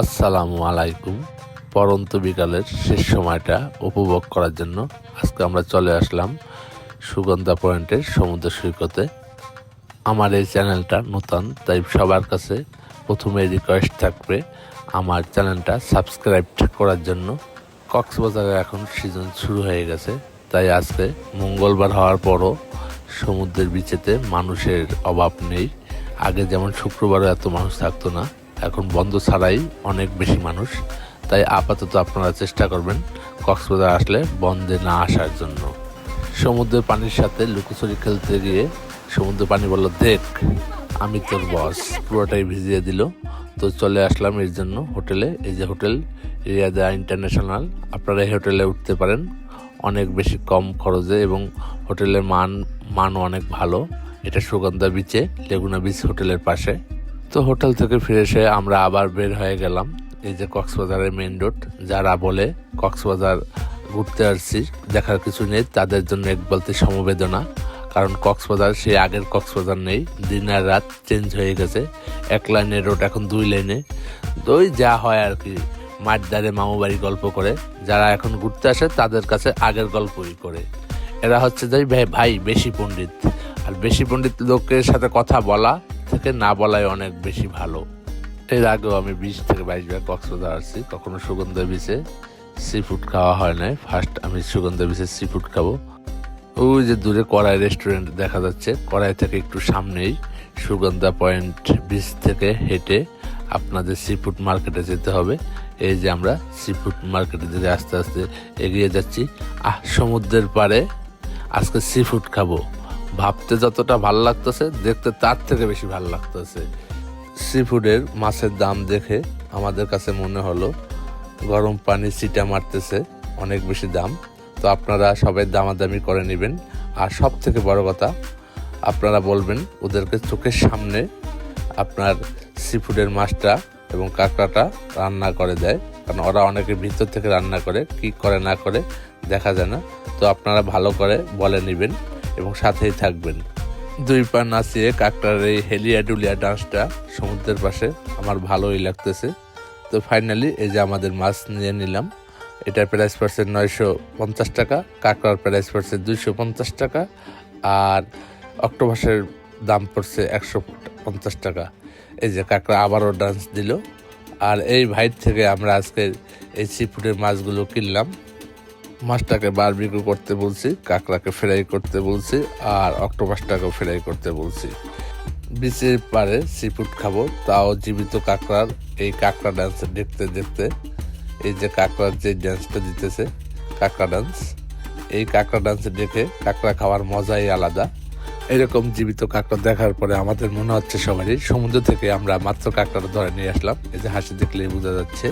আসসালামু আলাইকুম। পরন্ত বিকালের শেষ সময়টা উপভোগ করার জন্য আজকে আমরা চলে আসলাম সুগন্ধা পয়েন্টের সমুদ্র সৈকতে। আমার এই চ্যানেলটা নতুন, তাই সবার কাছে প্রথমে রিকোয়েস্ট থাকবে আমার চ্যানেলটা সাবস্ক্রাইব করার জন্য। কক্সবাজারে এখন সিজন শুরু হয়ে গেছে, তাই আজকে মঙ্গলবার হওয়ার পরও সমুদ্রের বিচেতে মানুষের অভাব নেই। আগে যেমন শুক্রবারও এত মানুষ থাকতো না এখন বন্ধ ছাড়াই অনেক বেশি মানুষ। তাই আপাতত আপনারা চেষ্টা করবেন কক্সবাজার আসলে বন্ধে না আসার জন্য। সমুদ্রের পানির সাথে লুকোচুরি খেলতে গিয়ে সমুদ্র পানি বলল, দেখ, আমি তোর বস পুরোটাই ভিজিয়ে দিল। তো চলে আসলাম এর জন্য হোটেলে। এই যে হোটেল, রিয়াদা ইন্টারন্যাশনাল। আপনারা এই হোটেলে উঠতে পারেন। অনেক বেশি কম খরচে এবং হোটেলের মান, মানও অনেক ভালো। এটা সুগন্ধা বিচে লেগুনা বিচ হোটেলের পাশে। তো হোটেল থেকে ফিরে এসে আমরা আবার বের হয়ে গেলাম। এই যে কক্সবাজারের মেন রোড, যারা বলে কক্সবাজার ঘুরতে আসছি, দেখার কিছু নেই, তাদের জন্য এক বলতে সমবেদনা। কারণ কক্সবাজার, সেই আগের কক্সবাজার নেই দিন আর রাত চেঞ্জ হয়ে গেছে। এক লাইনের রোড এখন দুই লাইনে তো ওই যা হয় আর কি, মাঠ দ্বারে মামু বাড়ি গল্প করে। যারা এখন ঘুরতে আসে, তাদের কাছে আগের গল্পই করে। এরা হচ্ছে যে ভাই ভাই, বেশি পণ্ডিত। আর বেশি পণ্ডিত লোকের সাথে কথা বলা থেকে না বলাই অনেক বেশি ভালো। এর আগেও আমি বিশ থেকে বাইশ বার কক্সবাজার আসছি, কখনো সুগন্ধা বিচে সি ফুড খাওয়া হয় নাই। ফার্স্ট আমি সুগন্ধা বিচে সি ফুড খাব। ওই যে দূরে কড়াই রেস্টুরেন্ট দেখা যাচ্ছে, কড়াই থেকে একটু সামনেই সুগন্ধা পয়েন্ট বিচ থেকে হেঁটে আপনাদের সি ফুড মার্কেটে যেতে হবে। এই যে আমরা সি ফুড মার্কেটে যেতে আস্তে আস্তে এগিয়ে যাচ্ছি। আহ, সমুদ্রের পাড়ে আজকে সি ফুড খাব। ভাবতে যতটা ভালো লাগতেছে, দেখতে তার থেকে বেশি ভালো লাগতেছে। সি ফুডের মাছের দাম দেখে আমাদের কাছে মনে হলো, গরম পানি সিটা মারতেছে, অনেক বেশি দাম। তো আপনারা সবাই দামাদামি করে নেবেন। আর সব থেকে বড় কথা, আপনারা বলবেন ওদেরকে চোখের সামনে আপনার সি ফুডের মাছটা এবং কাঁকড়াটা রান্না করে দেয়। কারণ ওরা অনেকে ভিতর থেকে রান্না করে, কি করে না করে দেখা যায় না। তো আপনারা ভালো করে বলে নেবেন। এবং সাথেই থাকবেন। দুই পা নাচিয়ে কাকটার এই হেলিয়া ডুলিয়া ডান্সটা সমুদ্রের পাশে আমার ভালোই লাগতেছে। তো ফাইনালি এই যে আমাদের মাছ নিয়ে নিলাম, এটার প্রাইস পড়ছে নয়শো পঞ্চাশ টাকা, কাঁকড়ার প্রাইস পড়ছে দুইশো পঞ্চাশ টাকা, আর অক্টোপাসের দাম পড়ছে একশো পঞ্চাশ টাকা। এই যে কাঁকড়া আবারও ডান্স দিল। আর এই ভাইট থেকে আমরা আজকে এই সি ফুডের মাছগুলো কিনলাম। মাছটাকে বারবিকিউ করতে বলছি, কাঁকড়াকে ফ্রাই করতে বলছি, আর অক্টোপাসটাকেও ফ্রাই করতে বলছি। বিচের পারে সি ফুড খাব, তাও জীবিত কাঁকড়ার এই কাঁকড়া ডান্স দেখতে দেখতে, এই যে কাঁকড়ার যে ডান্সটা দিতেছে, কাঁকড়া ডান্স এই কাঁকড়া ডান্স দেখে কাঁকড়া খাওয়ার মজাই আলাদা। এরকম জীবিত কাঁকড়া দেখার পরে আমাদের মনে হচ্ছে সবারই, সমুদ্র থেকে আমরা মাত্র কাঁকড়াটা ধরে নিয়ে আসলাম, এই যে হাসি দেখলেই বোঝা যাচ্ছে।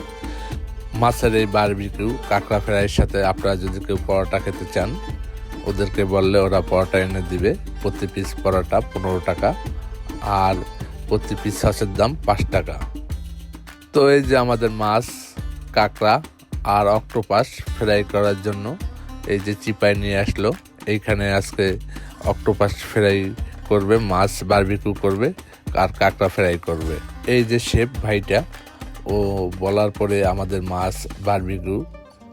মাছের এই বারবিকিউ কাঁকড়া ফ্রাইয়ের সাথে আপনারা যদি কেউ পরোটা খেতে চান, ওদেরকে বললে ওরা পরোটা এনে দিবে। প্রতি পিস পরোটা পনেরো টাকা আর প্রতি পিস সসের দাম পাঁচ টাকা। তো এই যে আমাদের মাছ, কাঁকড়া আর অক্টোপাস ফ্রাই করার জন্য এই যে চিপায় নিয়ে আসলো। এইখানে আজকে অক্টোপাস ফ্রাই করবে, মাছ বারবিকিউ করবে আর কাঁকড়া ফ্রাই করবে। এই যে শেফ ভাইটা ও বলার পরে আমাদের মাছ বারবিকিউ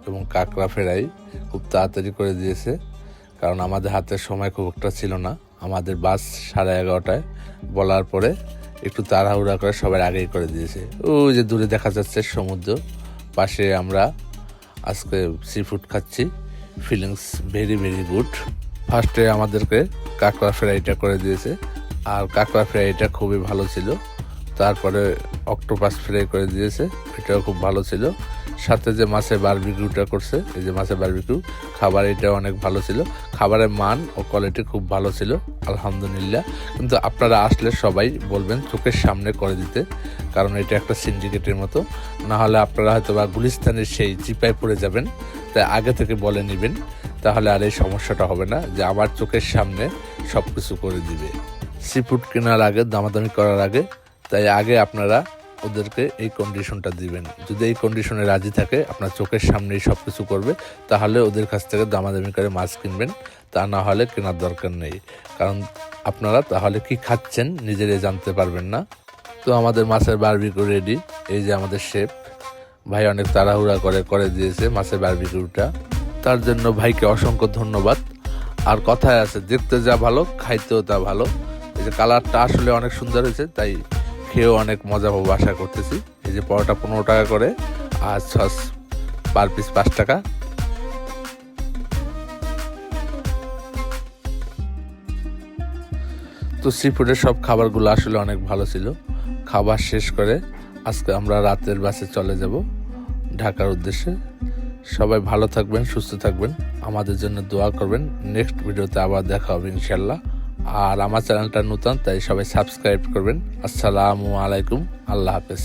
এবং কাঁকড়া ফেরাই খুব তাড়াতাড়ি করে দিয়েছে। কারণ আমাদের হাতে সময় খুব একটা ছিল না। আমাদের বাস সাড়ে এগারোটায়। বলার পরে একটু তাড়াহুড়া করে সবার আগেই করে দিয়েছে। ওই যে দূরে দেখা যাচ্ছে সমুদ্র। পাশে আমরা আজকে সি ফুড খাচ্ছি। ফিলিংস ভেরি ভেরি গুড ফার্স্টে আমাদেরকে কাঁকড়া ফ্রাইটা করে দিয়েছে। আর কাঁকড়া ফ্রাইটা খুবই ভালো ছিল। তারপরে অক্টোপাস ফ্রাই করে দিয়েছে। এটাও খুব ভালো ছিল। সাথে যে মাছের বারবিকিউটা করছে, এই যে মাছের বারবিকিউ, খাবার এটা অনেক ভালো ছিল। খাবারের মান ও কোয়ালিটি খুব ভালো ছিল, আলহামদুলিল্লাহ। কিন্তু আপনারা আসলে সবাই বলবেন চোখের সামনে করে দিতে, কারণ এটা একটা সিন্ডিকেটের মতো। না হলে আপনারা হয়তো বা গুলিস্তানের সেই চিপায় পড়ে যাবেন, তাই আগে থেকে বলে নেবেন, তাহলে আর এই সমস্যাটা হবে না যে আমার চোখের সামনে সব কিছু করে দিবে। সি ফুড কেনার আগে, দামাদামি করার আগে তাই আগে আপনারা ওদেরকে এই কন্ডিশনটা দিবেন। যদি এই কন্ডিশনে রাজি থাকে, আপনার চোখের সামনেই সব কিছু করবে, তাহলে ওদের কাছ থেকে দামাদামি করে মাছ কিনবেন, তা না হলে কেনার দরকার নেই। কারণ আপনারা তাহলে কি খাচ্ছেন নিজেরাই জানতে পারবেন না। তো আমাদের মাছের বারবিকিউ রেডি এই যে আমাদের শেফ ভাই অনেক তাড়াহুড়া করে করে দিয়েছে মাছের বারবিকিউটা তার জন্য ভাইকে অসংখ্য ধন্যবাদ। আর কথায় আছে, দেখতে যা ভালো, খাইতেও তা ভালো। এই যে কালারটা আসলে অনেক সুন্দর হয়েছে, তাই খেয়েও অনেক মজা পাবো আশা করতেছি। এই যে পরোটা পনেরো টাকা করে আর সস পার পিস পাঁচ টাকা। তো সি ফুডের সব খাবারগুলো আসলে অনেক ভালো ছিল। খাবার শেষ করে আজকে আমরা রাতের বাসে চলে যাব ঢাকার উদ্দেশ্যে। সবাই ভালো থাকবেন, সুস্থ থাকবেন। আমাদের জন্য দোয়া করবেন। নেক্সট ভিডিওতে আবার দেখা হবে ইনশাল্লাহ আর আমার চ্যানেলটা নতুন তাই সবাই সাবস্ক্রাইব করবেন। আসসালামু আলাইকুম আল্লাহ হাফেজ।